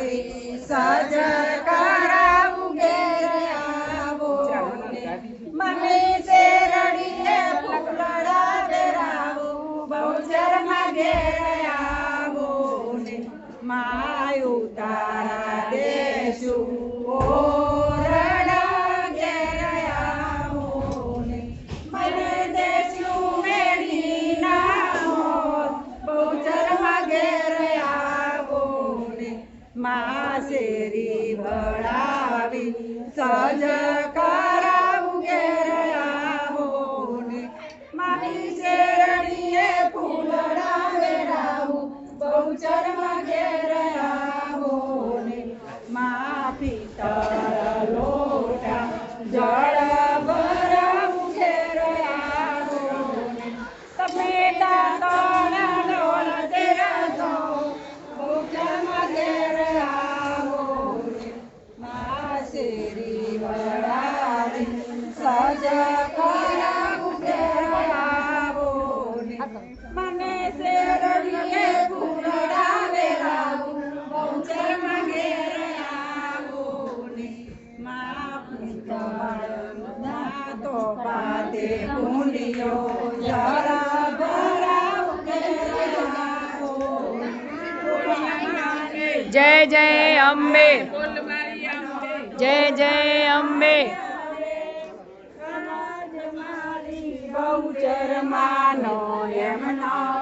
ભળાવી સજ ઘેર આવો. મને શેરડીએ ફૂલડા વેરાવું બહુચરમાં ઘેર આવો. માયું તારા દેશું. મા શેરી ભળાવી સજ કરાવું ઘેર આવો ને મારી શેરડીએ ફૂલડા વેરાવું બહુચરમાં ઘેર આવો મા પિતર લોટા, જળ મા શેરી વડાવી સજ કરાવું ઘેર આવો ને મને શેરડીએ ફૂલડા વેરાવું બહુચરમાં ઘેર આવો ને મા પિતળ જય જય અંબે. બહુચર માનો એમનો